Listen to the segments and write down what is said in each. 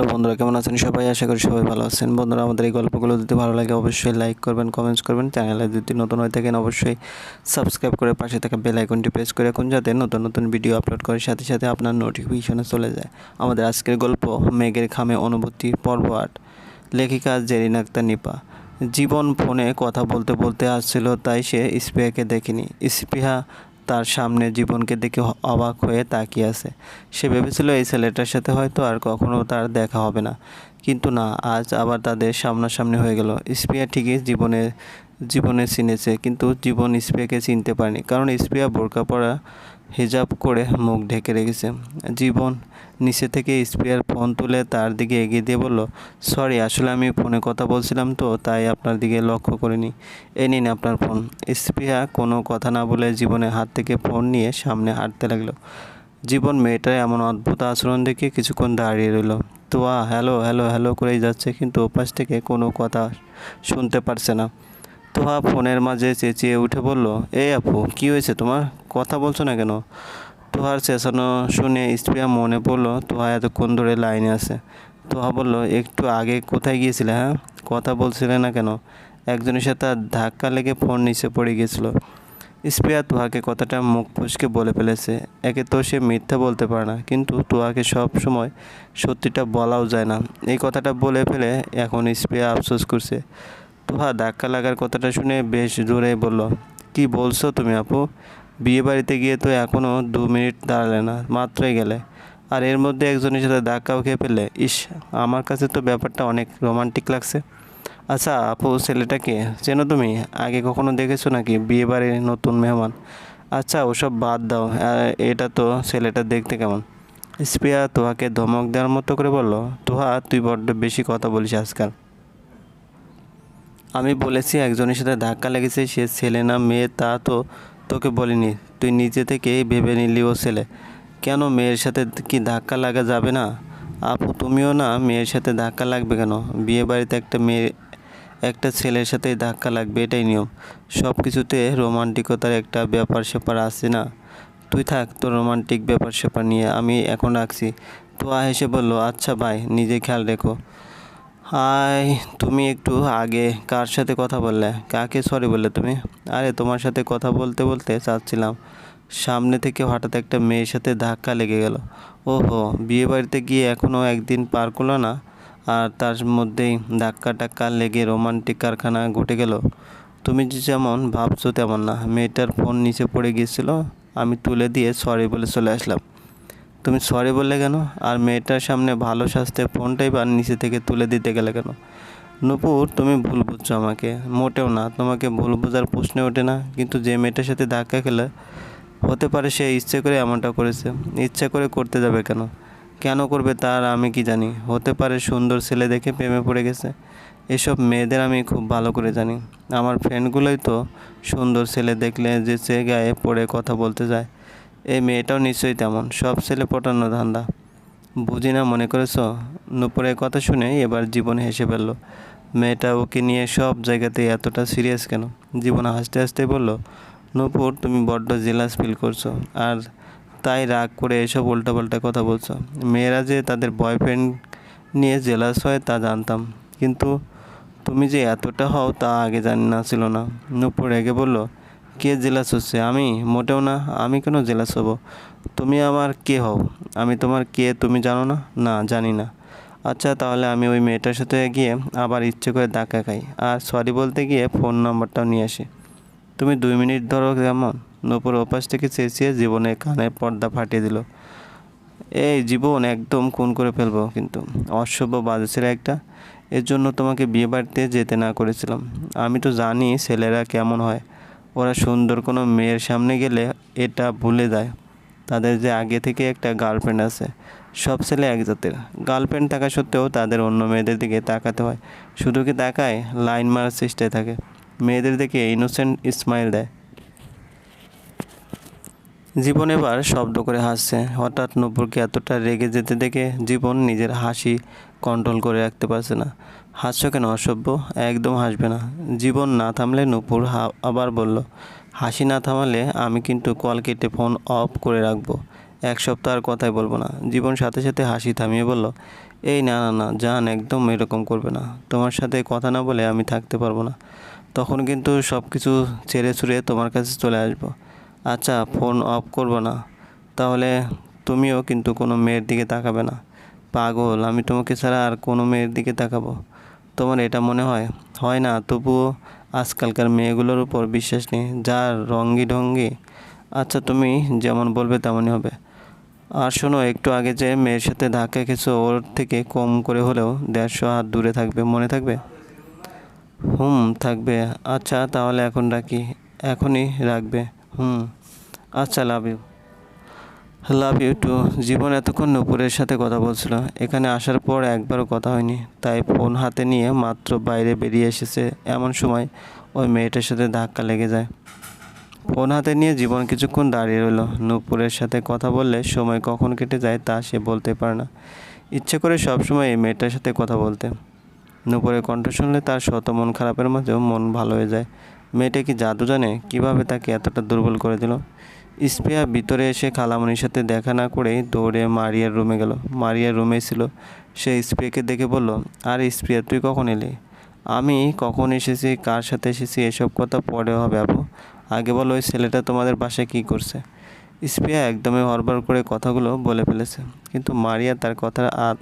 Hello বন্ধুরা, কেমন আছেন সবাই? আশা করি সবাই ভালো আছেন। বন্ধুরা, আমাদের এই গল্পগুলো যদি ভালো লাগে, অবশ্যই লাইক করবেন কমেন্টস করবেন। চ্যানেলে যদি নতুন হয়ে থাকেন, অবশ্যই সাবস্ক্রাইব করে পাশে থাকা বেল আইকনটি প্রেস করে রাখুন, যাতে নতুন নতুন ভিডিও আপলোড করার সাথে সাথে আপনার নোটিফিকেশনে চলে যায়। আমাদের আজকের গল্প, মেঘের খামে অনুভূতি পর্ব আট। লেখিকা জেরিন আক্তার নিপা। জীবন ফোনে কথা বলতে বলতে আসছিল, তাই সে স্পৃহাকে দেখেনি। স্পৃহা তার সামনে জীবনকে দেখে অবাক হয়ে তাকিয়ে আছে। সে ভেবেছিল এই ছেলেটার সাথে হয়তো আর কখনও তার দেখা হবে না। কিন্তু না, আজ আবার তাদের সামনাসামনি হয়ে গেল। স্পিয়া ঠিকই জীবনে জীবনে চিনেছে, কিন্তু জীবন স্পিয়াকে চিনতে পারেনি। কারণ স্পিয়া বোরকা পরা হিজাব করে মুখ ঢেকে রেখেছে। জীবন নিচে থেকে স্পৃহার ফোন তুলে তার দিকে এগিয়ে দিয়ে বলল, সরি, আসলে আমি ফোনে কথা বলছিলাম তো, তাই আপনার দিকে লক্ষ্য করিনি। এ নিন আপনার ফোন। স্পৃহা কোনো কথা না বলে জীবনের হাত থেকে ফোন নিয়ে সামনে হাঁটতে লাগল। জীবন মেয়েটার এমন অদ্ভুত আচরণ দেখে কিছুক্ষণ দাঁড়িয়ে রইল। তোয়া, হ্যালো হ্যালো হ্যালো করেই যাচ্ছে, কিন্তু ওপাশ থেকে কোনো কথা শুনতে পারছে না। তোহা ফোনের মাঝে চেঁচিয়ে উঠে বলল, এই আপু, কি হয়েছে তোমার? কথা বলছো না কেন? তোহার চেঁচানো শুনে স্প্রিয়া মনে পড়ল, তোহা এতক্ষণ ধরে লাইনে আছে। তোহা বলল, একটু আগে কোথায় গিয়েছিলে হ্যাঁ? কথা বলছিলে না কেন? একজনের সাথে ধাক্কা লেগে ফোন নিচে পড়ে গিয়েছিল। স্প্রিয়া তোহাকে কথাটা মুখ ফুসকে বলে ফেলেছে। একে তো সে মিথ্যা বলতে পারে না, কিন্তু তোহাকে সব সময় সত্যিটা বলাও যায় না। এই কথাটা বলে ফেলে এখন স্প্রিয়া আফসোস করছে। তোহা ধাক্কা লাগার কথাটা শুনে বেশ জোরে বলল, কি বলছো তুমি আপু? বিয়ে বাড়িতে গিয়ে তো এখনও দু মিনিট দাঁড়ালে না, মাত্রই গেলে। আর এর মধ্যে একজনের সাথে ধাক্কাও খেয়ে ফেললে, ইস, আমার কাছে তো ব্যাপারটা অনেক রোমান্টিক লাগছে। আচ্ছা আপু ছেলেটাকে চেনো তুমি? আগে কখনো দেখেছ নাকি বিয়ে বাড়ির নতুন মেহমান? আচ্ছা ওসব বাদ দাও এটা তো ছেলেটা দেখতে কেমন? স্প্রিয়া তোহাকে ধমক দেওয়ার মতো করে বলল, তোহা, তুই বড্ড বেশি কথা বলিস আজকাল। আমি বলেছি, একজনের সাথে ধাক্কা লেগেছে, সে ছেলে না, মেয়ে, তা তো তোকে বলিনি, তুই নিজে থেকেই ভেবে নিলি ও ছেলে। কেন, মেয়ের সাথে কি ধাক্কা লাগা যাবে না? আপু, তুমিও না মেয়ের সাথে ধাক্কা লাগবে কেন? বিয়ে বাড়িতে একটা মেয়ে, একটা ছেলের সাথেই ধাক্কা লাগবে, এটাই নিয়ম। সব কিছুতে রোমান্টিকতার একটা ব্যাপার স্যাপার আছে না? তুই থাক, তোর রোমান্টিক ব্যাপার স্যাপার নিয়ে আমি এখন রাখছি। তো হেসে বলল আচ্ছা ভাই, নিজে খেয়াল রেখো। হাই, তুমি একটু আগে কার সাথে কথা বললে? কাকে? সরি বললে তুমি। আরে, তোমার সাথে কথা বলতে বলতে চাচ্ছিলাম। সামনে থেকে হঠাৎ একটা মেয়ের সাথে ধাক্কা লেগে গেল। ওহো, বিয়ে বাড়িতে গিয়ে এখনও একদিন পার করল না? আর তার মধ্যেই ধাক্কা টাক্কা লেগে রোমান্টিক কারখানা ঘটে গেল। তুমি যেমন ভাবছ তেমন না। মেয়েটার ফোন নিচে পড়ে গিয়েছিল। আমি তুলে দিয়ে সরি বলে চলে আসলাম। তুমি সরি বললে কেন? আর মেয়েটার সামনে ভালো স্বাস্থ্যে ফোনটাই বা নিচে থেকে তুলে দিতে গেলে কেন? নূপুর, তুমি ভুল বুঝছ আমাকে। মোটেও না, তোমাকে ভুল বোঝার প্রশ্নে ওঠে না। কিন্তু যে মেয়েটার সাথে ধাক্কা খেলে, হতে পারে সে ইচ্ছে করে এমনটা করেছে। ইচ্ছে করে করতে যাবে কেন? কেন করবে তার আমি কি জানি। হতে পারে সুন্দর ছেলে দেখে প্রেমে পড়ে গেছে। এসব মেয়েদের আমি খুব ভালো করে জানি। আমার ফ্রেন্ডগুলোই তো সুন্দর ছেলে দেখলে যে সে গায়ে পড়ে কথা বলতে যায়। এই মেয়েটাও নিশ্চয়ই তেমন, সব ছেলে পটানো ধান্দা। বুঝি না মনে করেছ? নুপুরের কথা শুনে এবার জীবন হেসে ফেলল। মেয়েটা ওকে নিয়ে সব জায়গাতে এতটা সিরিয়াস কেন? জীবন হাসতে হাসতে বলল, নূপুর, তুমি বড্ড জেলাস ফিল করছ, আর তাই রাগ করে এসব উল্টাপাল্টা কথা বলছো। মেয়েরা যে তাদের বয়ফ্রেন্ড নিয়ে জেলাস হয় তা জানতাম, কিন্তু তুমি যে এতটা হও তা আগে জানি না ছিল না। নূপুর রেগে বলল কে জেলাস হচ্ছে? আমি? মোটেও না। আমি কেন জেলাস হব? তুমি আমার কে হও? আমি তোমার কে তুমি জানো না? না, জানি না। আচ্ছা তাহলে আমি ওই মেয়েটার সাথে গিয়ে আবার ইচ্ছে করে ধাক্কা খাই। আর সরি বলতে গিয়ে ফোন নম্বরটাও নিয়ে আসি। তুমি দুই মিনিট ধরো কেমন? নূপুর ওপাশ থেকে চেঁচিয়ে জীবনে কানের পর্দা ফাটিয়ে দিল। এই জীবন একদম খুন করে ফেলব কিন্তু। অসভ্য বাজেছিল একটা। এর জন্য তোমাকে বিয়ে বাড়িতে যেতে না করেছিলাম। আমি তো জানি ছেলেরা কেমন হয়। ওরা সুন্দর কোনো মেয়ের সামনে গেলে এটা ভুলে যায়। তাদের যে আগে থেকে একটা গার্লফ্রেন্ড আছে, সব ছেলে এক জাতের। গার্লফ্রেন্ড থাকা সত্ত্বেও তাদের অন্য মেয়েদের দিকে তাকাতে হয়। শুধু কি তাকায়? লাইন মারার চেষ্টায় থাকে। মেয়েদের দিকে ইনোসেন্ট স্মাইল দেয়। জীবন এবার শব্দ করে হাসছে। হঠাৎ নূপুরকে এতটা রেগে যেতে দেখে জীবন নিজের হাসি কন্ট্রোল করে রাখতে পারছে না। হাসছো কেন অসভ্য? একদম হাসবে না। জীবন না থামলে নূপুর আবার বলল, হাসি না থামালে আমি কিন্তু কল কেটে ফোন অফ করে রাখব। এক সপ্তাহ আর কথাই বলব না। জীবন সাথে সাথে হাসি থামিয়ে বলল, এই না না না, জান একদম এরকম করবে না। তোমার সাথে কথা না বলে আমি থাকতে পারব না। তখন কিন্তু সব কিছু ছেড়ে ছুড়ে তোমার কাছে চলে আসব। আচ্ছা ফোন অফ করব না। তাহলে তুমিও কিন্তু কোনো মেয়ের দিকে তাকাবে না। পাগল, আমি তোমাকে ছাড়া আর কোনো মেয়ের দিকে তাকাবো। তোমার এটা মনে হয়? হয় না, তবুও আজকালকার মেয়েগুলোর উপর বিশ্বাস নেই। যার রঙ্গি ঢঙ্গি আচ্ছা তুমি যেমন বলবে তেমনই হবে। আর শোনো, একটু আগে যে মেয়ের সাথে ধাক্কা খেয়েছো, ওর থেকে কম করে হলেও দেড়শো হাত দূরে থাকবে, মনে থাকবে? হুম, থাকবে। আচ্ছা তাহলে এখন রাখি। এখনই রাখবে। হুম। আচ্ছা love you love you too. জীবন এতক্ষণ নূপুরের সাথে কথা বলছিল। এখানে আসার পর একবারও কথা হয়নি। তাই ফোন হাতে নিয়ে মাত্র বাইরে বেরিয়ে এসেছে এমন সময় ওই মেয়েটার সাথে ধাক্কা লেগে যায়। ফোন হাতে নিয়ে জীবন কিছুক্ষণ দাঁড়িয়ে রইল। নূপুরের সাথে কথা বললে সময় কখন কেটে যায় তা সে বলতে পারে না। ইচ্ছে করে সবসময় এই মেয়েটার সাথে কথা বলতে। নূপুরের কণ্ঠ শুনলে তার শত মন খারাপের মাঝেও মন ভালো হয়ে যায়। মেয়েটা কি জাদু জানে? কীভাবে তাকে এতটা দুর্বল করে দিল? স্প্রিয়া ভিতরে এসে খালামণির সাথে দেখা না করেই দৌড়ে মারিয়ার রুমে গেল। মারিয়ার রুমে ছিল সে স্প্রিয়াকে দেখে বলল, আর স্প্রিয়া তুই কখন এলি? আমি কখন এসেছি, কার সাথে এসেছি, এসব কথা পরে হবে, আপু। আগে বলো, ওই ছেলেটা তোমাদের বাসায় কী করছে? স্প্রিয়া একদমই হরবর করে কথাগুলো বলে ফেলেছে। কিন্তু মারিয়া তার কথার আত,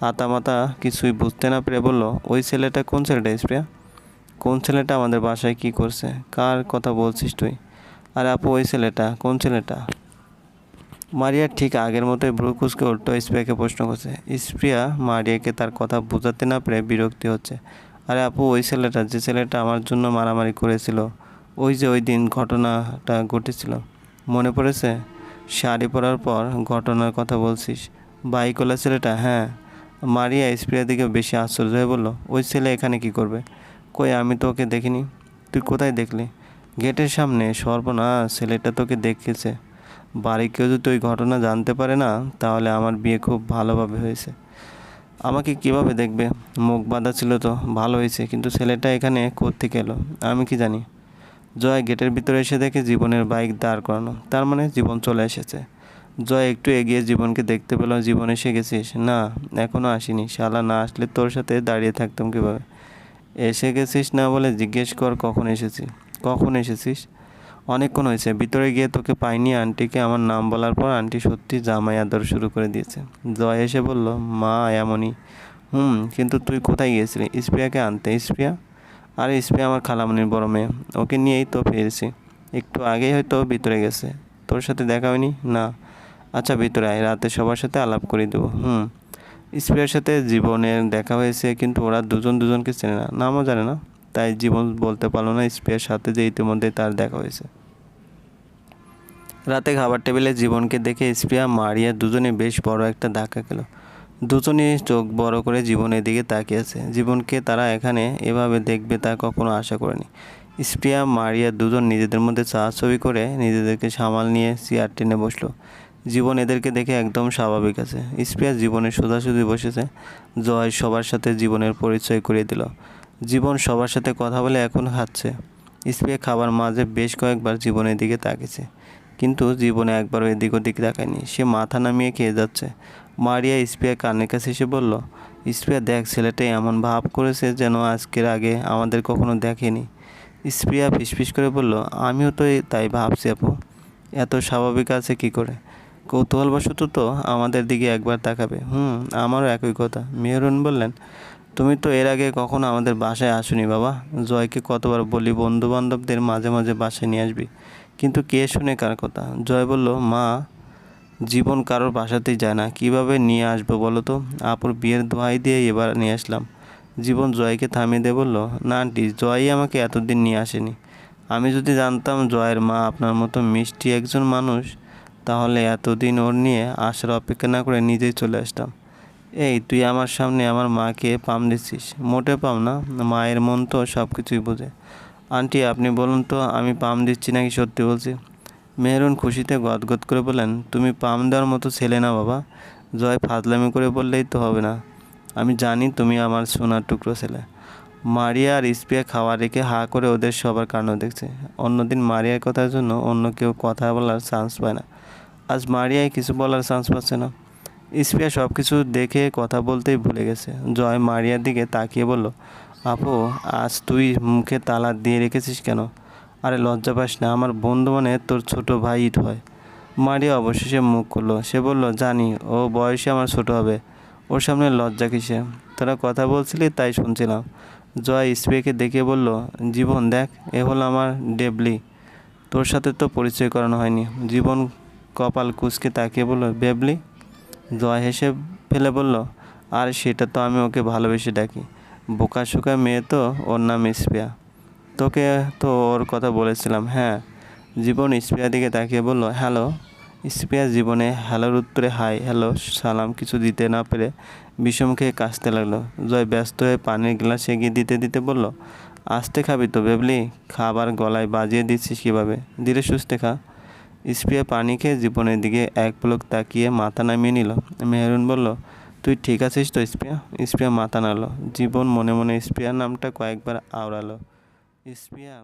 আতামাতা কিছুই বুঝতে না পেরে বলল, ওই ছেলেটা কোন ছেলেটা স্প্রিয়া কোন ছেলেটা আমাদের বাসায় কী করছে? কার কথা বলছিস তুই? আর আপু, ওই ছেলেটা, কোন ছেলেটা? মারিয়া ঠিক আগের মতোই ভ্রু কুচকে উল্টো স্প্রিয়াকে প্রশ্ন করছে। স্প্রিয়া মারিয়াকে তার কথা বোঝাতে না পেরে বিরক্তি হচ্ছে। আরে আপু, ওই ছেলেটা, যে ছেলেটা আমার জন্য মারামারি করেছিল, ওই যে ওই দিন ঘটনাটা ঘটেছিল। মনে পড়েছে? শাড়ি পরার পর ঘটনার কথা বলছিস। বাইকওয়ালা ছেলেটা হ্যাঁ। মারিয়া স্প্রিয়ার দিকে বেশি আশ্চর্য হয়ে বলল, ওই ছেলে এখানে কি করবে? কই, আমি তো ওকে দেখিনি। তুই কোথায় দেখলি? গেটের সামনে, সর্বনাশ, ছেলেটা তোকে দেখেছে। বাড়ি কেউ যদি ওই ঘটনা জানতে পারে না, তাহলে আমার বিয়ে খুব ভালোভাবে হয়েছে। আমাকে কীভাবে দেখবে? মুখ বাঁধা ছিল তো, ভালো হয়েছে, কিন্তু ছেলেটা এখানে কোত্থেকে এলো? আমি কি জানি? জয় গেটের ভিতরে এসে দেখে জীবনের বাইক দাঁড় করানো। তার মানে জীবন চলে এসেছে। জয়, একটু এগিয়ে জীবনকে দেখতে পেল, জীবন এসে গেছিস? না এখনও আসিনি। শালা, না আসলে তোর সাথে দাঁড়িয়ে থাকতাম কীভাবে? এসে গেছিস না বলে জিজ্ঞেস কর কখন এসেছি। কখন এসেছিস? অনেকক্ষণ হয়েছে। ভিতরে গিয়ে তোকে পাইনি আন্টিকে। আমার নাম বলার পর আন্টি সত্যি জামাই আদর শুরু করে দিয়েছে। জয় এসে বলল, মা, এমনই। হুম, কিন্তু তুই কোথায় গিয়েছিলি? স্প্রিয়াকে আনতে। স্প্রিয়া আরে স্প্রিয়া আমার খালামনির বড় মেয়ে। ওকে নিয়েই তো ফিরেছি। একটু আগেই হয়তো ভিতরে গেছে। তোর সাথে দেখা হয়নি? না। আচ্ছা ভিতরে আয়। রাতে সবার সাথে আলাপ করে দেবো। হুম। স্প্রিয়ার সাথে জীবনের দেখা হয়েছে, কিন্তু ওরা দুজন দুজনকে চেনে না। নামও জানে না। তাই জীবন বলতে পারল না স্প্রিয়ার সাথে যে ইতিমধ্যে তার দেখা হয়েছে। রাতে খাবার টেবিলে জীবনকে দেখে স্প্রিয়া মারিয়া দুজনে বেশ বড় একটা ধাক্কা খেলো। দুজনেই চোখ বড় করে জীবনের দিকে তাকিয়েছে জীবনকে তারা এখানে এভাবে দেখবে তা কখনো আশা করেনি। স্প্রিয়া মারিয়া দুজন নিজেদের মধ্যে ছবি করে নিজেদেরকে সামাল নিয়ে চেয়ার টেনে বসল। জীবন এদেরকে দেখে একদম স্বাভাবিক আছে। স্প্রিয়া জীবনের সোজাসুজি বসেছে। জয় সবার সাথে জীবনের পরিচয় করিয়ে দিল। জীবন সবার সাথে কথা বলে এখন খাচ্ছে স্প্রিয়া খাবার মাঝে বেশ কয়েকবার জীবনের দিকে তাকিয়েছে, কিন্তু জীবনে একবারও এদিক ওদিক তাকায়নি। সে মাথা নামিয়ে খেয়ে যাচ্ছে। মারিয়া স্প্রিয়া কানের কাছে এসে বলল, স্প্রিয়া, দেখ, ছেলেটা এমন ভাব করেছে যেন আজকের আগে আমাদের কখনো দেখেনি। স্প্রিয়া ফিসফিস করে বলল, আমিও তো তাই ভাবছি আপু। এত স্বাভাবিক আছে কি করে? কৌতূহলবশত তো আমাদের দিকে একবার তাকাবে। হুম, আমারও একই কথা। মেহরুন বললেন তুমি তো এর আগে কখনো আমাদের বাসায় আসুনি বাবা। জয়কে কতবার বলি বন্ধু বান্ধবদের মাঝে মাঝে বাসায় নিয়ে আসবি। কিন্তু কে শুনে কার কথা? জয় বলল, মা, জীবন কারোর বাসাতেই যায় না। কীভাবে নিয়ে আসব বলো তো? আপুর বিয়ের দোহাই দিয়ে এবার নিয়ে আসলাম। জীবন জয়কে থামিয়ে দিয়ে বলল, না আন্টি, জয়ই আমাকে এতদিন নিয়ে আসেনি। আমি যদি জানতাম জয়ের মা আপনার মতো মিষ্টি একজন মানুষ, তাহলে এতদিন ওর নিয়ে আসার অপেক্ষা না করে নিজেই চলে আসতাম। এই তুই আমার সামনে আমার মাকে পাম দিচ্ছিস। মোটে পাম না, মায়ের মন তো সব কিছুই বোঝে। আন্টি, আপনি বলুন তো, আমি পাম দিচ্ছি নাকি সত্যি বলছি? মেহরুন খুশিতে গদগদ করে বললেন, তুমি পাম দেওয়ার মতো ছেলে না বাবা। জয় ফাজলামি করে বললেই তো হবে না। আমি জানি তুমি আমার সোনার টুকরো ছেলে। মারিয়া আর স্পিয়া খাওয়া রেখে হা করে ওদের সবার কাণ্ড দেখছে। অন্যদিন মারিয়ার কথার জন্য অন্য কেউ কথা বলার চান্স পায় না। আজ মারিয়ায় কিছু বলার চান্স পাচ্ছে না। স্পিয়া সব কিছু দেখে কথা বলতেই ভুলে গেছে। জয় মারিয়ার দিকে তাকিয়ে বলল, আপু, আজ তুই মুখে তালা দিয়ে রেখেছিস কেন? আরে লজ্জা পাস না, আমার বন্ধু মানে তোর ছোট ভাই হয়। মারিয়া অবশেষে মুখ করল সে বলল, জানি, ও বয়সে আমার ছোট হবে। ওর সামনে লজ্জা কিসে? তোরা কথা বলছিলি তাই শুনছিলাম। জয় স্প্রেকে দেখে বলল, জীবন দেখ, এ হলো আমার ডেবলি। তোর সাথে তো পরিচয় করানো হয়নি। জীবন কপাল কুচকে তাকিয়ে বলল বেবলি জয় হেসে ফেলে বলল, আর সেটা তো আমি ওকে ভালোবেসে ডাকি। বোকা শোকা মেয়ে তো, ওর নাম স্প্রিয়া তোকে তো ওর কথা বলেছিলাম হ্যাঁ। জীবন স্প্রিয়ার দিকে তাকিয়ে বলল, হ্যালো। স্প্রিয়া জীবনে হ্যালোর উত্তরে হাই, হ্যালো, সালাম কিছু দিতে না পেরে বিষম খেয়ে কাশতে লাগল। জয় ব্যস্ত হয়ে পানির গ্লাস এগিয়ে দিতে দিতে বলল, আসতে খাবি তো বেবলি, খাবার গলায় বাজিয়ে দিচ্ছিস কীভাবে? ধীরে সুস্থে খা। স্প্রিয়া পানি খেয়ে জীবনের দিকে এক পলক তাকিয়ে মাথা নামিয়ে নিল। মেহরুন বলল, তুই ঠিক আছিস তো স্প্রিয়া স্পিয়া মাথা নাড়ল। জীবন মনে মনে স্প্রিয়ার নামটা কয়েকবার আওড়ালো স্পিয়া